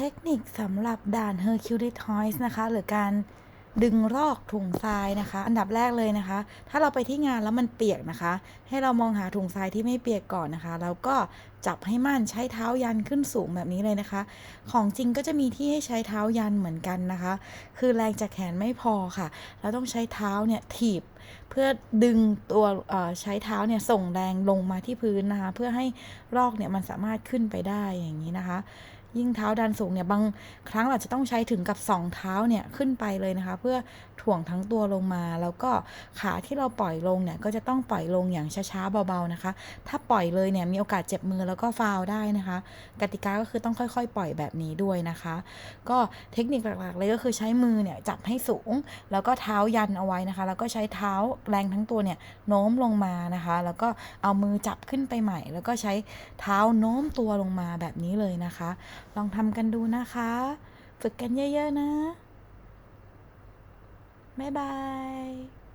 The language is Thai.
เทคนิคสำหรับด่าน Hercules Hoist นะคะ หรือการดึงรอกถุงทรายนะคะ อันดับแรกเลยนะคะ ถ้าเราไปที่งานแล้วมันเปียกนะคะ ให้เรามองหาถุงทรายที่ไม่เปียกก่อนนะคะ แล้วก็จับให้มั่นใช้เท้ายันขึ้นสูงแบบนี้เลยนะคะ ของจริงก็จะมีที่ให้ใช้เท้ายันเหมือนกันนะคะ คือแรงจากแขนไม่พอค่ะ เราต้องใช้เท้าเนี่ยถีบ เพื่อดึงตัวใช้เท้าเนี่ยส่งแรงลงมาที่พื้นนะคะ เพื่อให้รอกเนี่ยมันสามารถขึ้นไปได้อย่างนี้นะคะ ยิ่งเท้าดันสูงเนี่ยบางครั้งอาจจะต้องใช้ถึงกับสองเท้าเนี่ยขึ้นไปเลยนะคะ เพื่อถ่วงทั้งตัวลงมา แล้วก็ขาที่เราปล่อยลงเนี่ยก็จะต้องปล่อยลงอย่างช้าๆเบาๆนะคะ ถ้าปล่อยเลยเนี่ยมีโอกาสเจ็บมือแล้วก็ฟาวได้นะคะ กติกาก็คือต้องค่อยๆ ปล่อยแบบนี้ด้วยนะคะ ก็เทคนิคหลักๆเลยก็คือใช้มือเนี่ยจับให้สูง แล้วก็เท้ายันเอาไว้นะคะ แล้วก็ใช้เท้าแรงทั้งตัวเนี่ยโน้มลงมานะคะ แล้วก็เอามือจับขึ้นไปใหม่ แล้วก็ใช้เท้าโน้มตัวลงมาแบบนี้เลยนะคะลองทำกันดูนะคะ ฝึกกันเยอะ ๆ นะ บ๊ายบาย